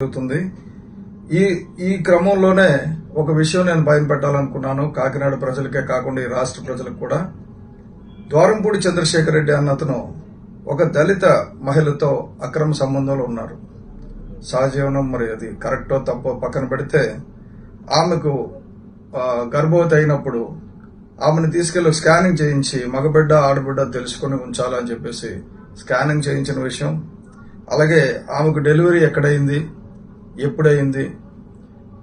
జరుగుతుంది. ఈ ఈ క్రమంలోనే ఒక విషయం నేను భయం పెట్టాలనుకున్నాను కాకినాడ ప్రజలకే కాకుండా ఈ రాష్ట్ర ప్రజలకు కూడా. ద్వారంపూడి చంద్రశేఖర్ రెడ్డి అన్న అతను ఒక దళిత మహిళతో అక్రమ సంబంధంలో ఉన్నారు. సహజీవనం మరి అది కరెక్టో తప్పో పక్కన పెడితే ఆమెకు గర్భవతి అయినప్పుడు ఆమెను తీసుకెళ్ళి స్కానింగ్ చేయించి మగబిడ్డ ఆడబిడ్డ తెలుసుకుని ఉంచాలని చెప్పేసి స్కానింగ్ చేయించిన విషయం. అలాగే ఆమెకు డెలివరీ ఎక్కడైంది? ఎప్పుడైంది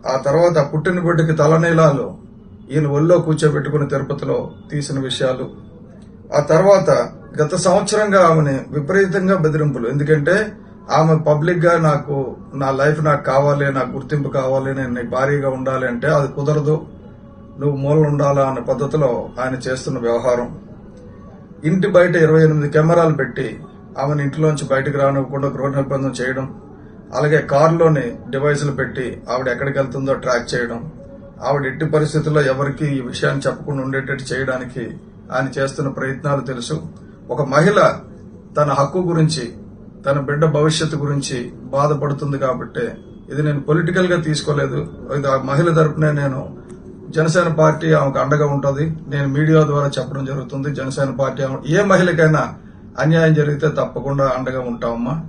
ఆ తర్వాత పుట్టిన బిడ్డకి తలనీలాలు ఈయన ఒళ్ళో కూర్చోబెట్టుకుని తిరుపతిలో తీసిన విషయాలు. ఆ తర్వాత గత సంవత్సరంగా ఆమెని విపరీతంగా బెదిరింపులు. ఎందుకంటే ఆమె పబ్లిక్గా నాకు నా లైఫ్ నాకు కావాలి నాకు గుర్తింపు కావాలి నేను నీకు భారీగా ఉండాలి అంటే అది కుదరదు. నువ్వు మూల ఉండాలా అనే పద్ధతిలో ఆయన చేస్తున్న వ్యవహారం. ఇంటి బయట ఇరవై ఎనిమిది కెమెరాలు పెట్టి ఆమెను ఇంటిలోంచి బయటకు రానివ్వకుండా గృహ నిర్బంధం చేయడం. అలాగే కారులోని డివైసులు పెట్టి ఆవిడ ఎక్కడికి వెళ్తుందో ట్రాక్ చేయడం ఆవిడ ఎట్టి పరిస్థితుల్లో ఎవరికి ఈ విషయాన్ని చెప్పకుండా ఉండేటట్టు చేయడానికి ఆయన చేస్తున్న ప్రయత్నాలు తెలుసు. ఒక మహిళ తన హక్కు గురించి తన బిడ్డ భవిష్యత్తు గురించి బాధపడుతుంది కాబట్టి ఇది నేను పొలిటికల్గా తీసుకోలేదు. ఇది ఆ మహిళ తరపునే నేను జనసేన పార్టీ ఆమెకు అండగా ఉంటుంది. నేను మీడియా ద్వారా చెప్పడం జరుగుతుంది. జనసేన పార్టీ ఆమె- ఏ మహిళకైనా అన్యాయం జరిగితే తప్పకుండా అండగా ఉంటామమ్మా.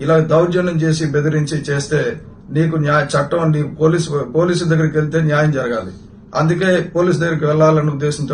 ఇలా దౌర్జన్యం చేసి బెదిరించి చేస్తే నీకు న్యాయ చట్టం నీ పోలీసు పోలీసు దగ్గరికి వెళ్తే న్యాయం జరగాలి. అందుకే పోలీసు దగ్గరికి వెళ్ళాలన్న ఉద్దేశంతో